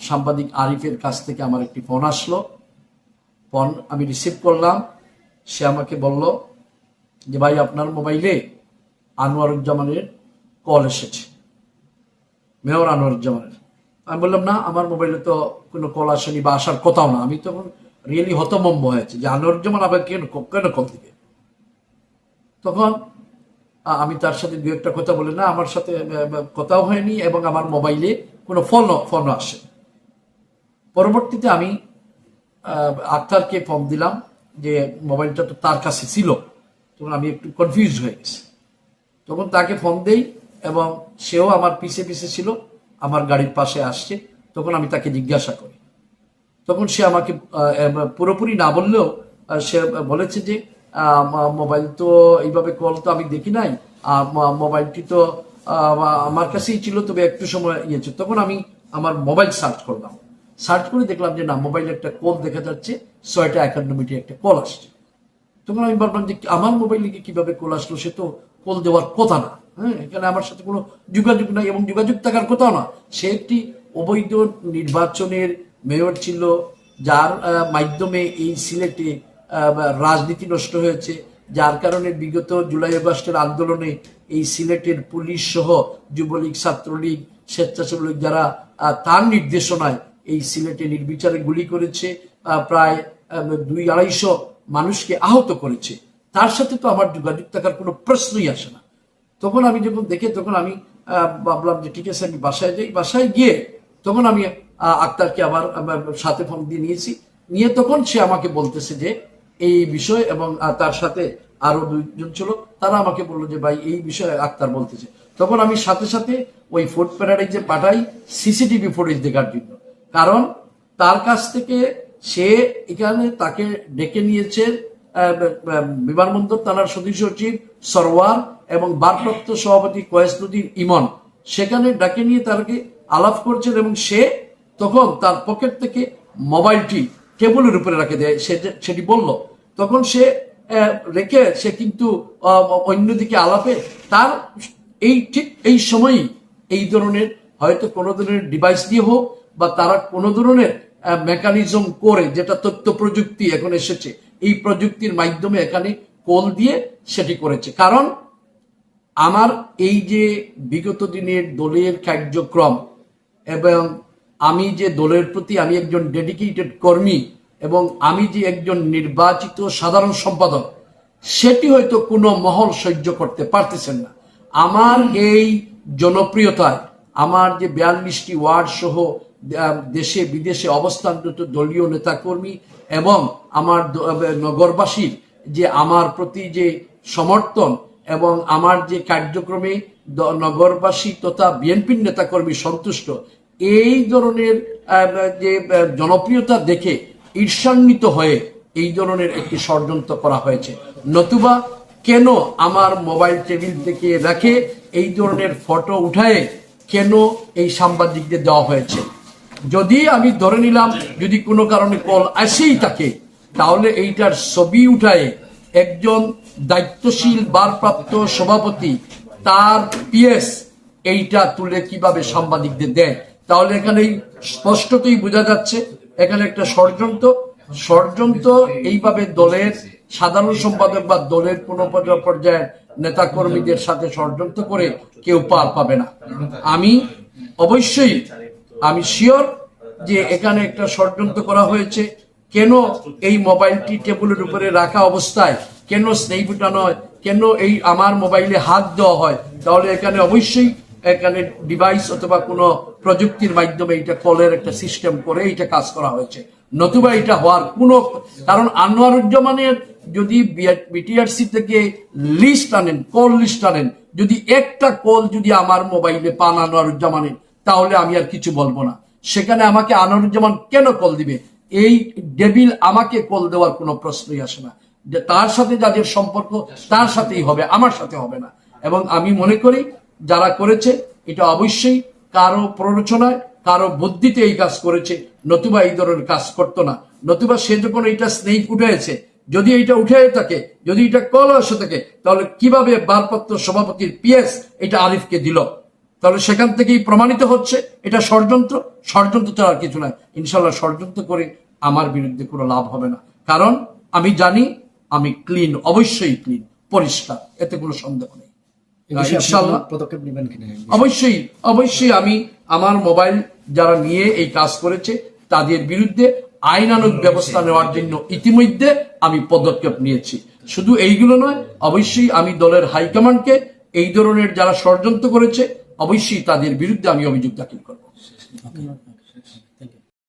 সাংবাদিক আরিফের কাছ থেকে আমার একটি ফোন আসলো। ফোন আমি রিসিভ করলাম। সে আমাকে বলল যে, ভাই, আপনার মোবাইলে আনোয়ারুজ্জামানের কল এসেছে। মেয়র আনোয়ারুজ্জামানের। আমি বললাম, না, আমার মোবাইলে তো কোনো কল আসেনি বা আসার কথাও না। আমি তখন রিয়েলি হতমম্ব হয়েছে যে, আনোয়ারুজ্জামান আবার কেন কেন কল দিবে? তখন আমি তার সাথে দু একটা কথা বলে, না, আমার সাথে কথাও হয়নি এবং আমার মোবাইলে কোনো ফল ফল ফোন আসে। পরবর্তীতে আমি আক্তারকে ফর্ম দিলাম যে মোবাইলটা তো তার কাছে ছিল। তখন আমি একটু কনফিউজ হয়ে গেছি। তখন তাকে ফোন দেই এবং সেও আমার পিছে পিছে ছিল, আমার গাড়ির পাশে আসছে। তখন আমি তাকে জিজ্ঞাসা করি। তখন সে আমাকে পুরোপুরি না বললেও সে বলেছে যে মোবাইল তো এইভাবে কল তো আমি দেখি নাই। মোবাইলটি তো আমার কাছেই ছিল, তবে একটু সময় ইয়েছে তখন আমি আমার মোবাইল সার্চ করলাম। সার্চ করে দেখলাম যে না, মোবাইলে একটা কল দেখা যাচ্ছে, ছয়টা একান্ন মিনিটে একটা কল আসছে। তখন আমি ভাবলাম যে আমার মোবাইলে কীভাবে কল আসলো, সে তো কল দেওয়ার কথা না। হ্যাঁ এখানে আমার সাথে কোনো যোগাযোগ নাই, এবং যোগাযোগ থাকার কথাও না। সে একটি অবৈধ নির্বাচনের মেয়র ছিল, যার মাধ্যমে এই সিলেটে রাজনীতি নষ্ট হয়েছে। যার কারণে বিগত জুলাই আগস্টের আন্দোলনে এই সিলেটের পুলিশ সহ যুবলীগ, ছাত্রলীগ স্বেচ্ছাসেবক যারা তার নির্দেশনায় এই সিলেটে নির্বিচারে গুলি করেছে প্রায় দুই আড়াইশো মানুষকে আহত করেছে। তার সাথে তো আমার যোগাযোগ থাকার কোনো প্রশ্নই আসে না। তখন আমি যখন দেখে, তখন আমি ভাবলাম যে ঠিক আছে, আমি বাসায় যাই। বাসায় গিয়ে তখন আমি আক্তারকে আবার সাথে ফোন দিয়ে নিয়েছি। নিয়ে তখন সে আমাকে বলতেছে যে এই বিষয় এবং তার সাথে আরও দুইজন ছিল, তারা আমাকে বলল যে, ভাই, এই বিষয়ে আক্তার বলতেছে। তখন আমি সাথে সাথে ওই ফুড প্যারাডাইজে পাঠাই সিসিটিভি ফুটেজ দেখার জন্য। কারণ তার কাছ থেকে সে এখানে তাকে ডেকে নিয়েছে বিমানবন্দর থানার সদস্য সচিব সরওয়ার এবং ভারপ্রাপ্ত সভাপতি কয়েসনুদ্দিন ইমন। সেখানে ডাকে নিয়ে তাকে আলাপ করছেন এবং সে তখন তার পকেট থেকে মোবাইলটি টেবিলের উপরে রাখে দেয় সেটি বলল। তখন সে রেখে সে কিন্তু অন্যদিকে আলাপে তার এই ঠিক এই সময়ই এই ধরনের হয়তো কোনো ধরনের ডিভাইস দিয়ে হোক বা তারা কোনো ধরনের মেকানিজম করে যেটা তথ্য প্রযুক্তি এখন এসেছে, এই প্রযুক্তির মাধ্যমে এখানে কল দিয়ে সেটি করেছে। কারণ আমার এই যে বিগত দিনের দলের কার্যক্রম এবং আমি যে দলের প্রতি আমি একজন ডেডিকেটেড কর্মী এবং আমি যে একজন নির্বাচিত সাধারণ সম্পাদক, সেটি হয়তো কোনো মহল সহ্য করতে পারতেছেন না। আমার এই জনপ্রিয়তায়, আমার যে বিয়াল্লিশটি ওয়ার্ড সহ দেশে বিদেশে অবস্থানরত দলীয় নেতাকর্মী এবং আমার নগরবাসীর যে আমার প্রতি যে সমর্থন এবং আমার যে কার্যক্রমে নগরবাসী তথা বিএনপির নেতাকর্মী সন্তুষ্ট এই ধরনের যে জনপ্রিয়তা দেখে ঈর্ষান্বিত হয়ে এই ধরনের একটি ষড়যন্ত্র করা হয়েছে। নতুবা কেন আমার মোবাইল টেবিল থেকে রেখে এই ধরনের ফটো উঠায় কেন এই সাংবাদিকদের দেওয়া হয়েছে? যদি আমি ধরে নিলাম, যদি কোনো কারণে কল আসেই থাকে, তাহলে এইটার ছবি উঠায় একজন দায়িত্বশীল, ভারপ্রাপ্ত সভাপতি তার পিএস এইটা তুলে কীভাবে সাংবাদিকদের দেয়? তাহলে এখানেই স্পষ্টতই বোঝা যাচ্ছে, এখানে একটা ষড়যন্ত্র। ষড়যন্ত্র এইভাবে দলের সাধারণ সম্পাদক বা দলের কোন পর্যায়- নেতা কর্মীদের সাথে ষড়যন্ত্র করে কেউ পার পাবে না। আমি অবশ্যই, আমি শিওর যে এখানে একটা ষড়যন্ত্র করা হয়েছে। কেন এই মোবাইলটি টেবিলের উপরে রাখা অবস্থায়? কেন স্নেহ হয়? কেন এই আমার মোবাইলে হাত দেওয়া হয়? তাহলে এখানে অবশ্যই এখানে ডিভাইস অথবা কোনো প্রযুক্তির মাধ্যমে এটা কলের একটা সিস্টেম করে এটা কাজ করা হয়েছে। নতুবা এটা হওয়ার কোনো কারণ আনোয়ারুজ্জামানের যদি বিটিআরসি থেকে লিস্ট আনেন কল লিস্ট আনেন, যদি একটা কল যদি আমার মোবাইলে পান আনোয়ারুজ্জামানের, তাহলে আমি আর কিছু বলব না। সেখানে আমাকে আনোয়ারুজ্জামান কেন কল দিবে? এই ডেবিল আমাকে কল দেওয়ার কোনো প্রশ্নই আসে না। তার সাথে যাদের সম্পর্ক, তার সাথেই হবে, আমার সাথে হবে না। এবং আমি মনে করি, যারা করেছে, এটা অবশ্যই কারও প্ররোচনায়, কারও বুদ্ধিতে এই কাজ করেছে, নতুবা এই ধরনের কাজ করতো না। নতুবা সে যখন এইটা স্নেক উঠেছে যদি এইটা উঠে থাকে, যদি এটা কল আসে থাকে, তাহলে কীভাবে ভারপ্রাপ্ত সভাপতির পিএস এটা আরিফকে দিল? তাহলে সেখান থেকেই প্রমাণিত হচ্ছে, এটা ষড়যন্ত্র। ষড়যন্ত্র ছাড়া কিছু নয় ইনশাল্লাহ ষড়যন্ত্র করে আমার বিরুদ্ধে কোনো লাভ হবে না। কারণ আমি জানি, আমি ক্লিন অবশ্যই ক্লিন পরিষ্কার, এতে কোনো সন্দেহ নেই। ইনশাল্লাহ পদক্ষেপ নেবেন কিনা অবশ্যই অবশ্যই আমি আমার মোবাইল যারা নিয়ে এই কাজ করেছে তাদের বিরুদ্ধে আইনানুগ ব্যবস্থা নেওয়ার জন্য ইতিমধ্যে আমি পদক্ষেপ নিয়েছি। শুধু এইগুলো নয় অবশ্যই আমি দলের হাইকমান্ডকে এই ধরনের যারা ষড়যন্ত্র করেছে অবশ্যই তাদের বিরুদ্ধে আমি অভিযোগ দাখিল করব।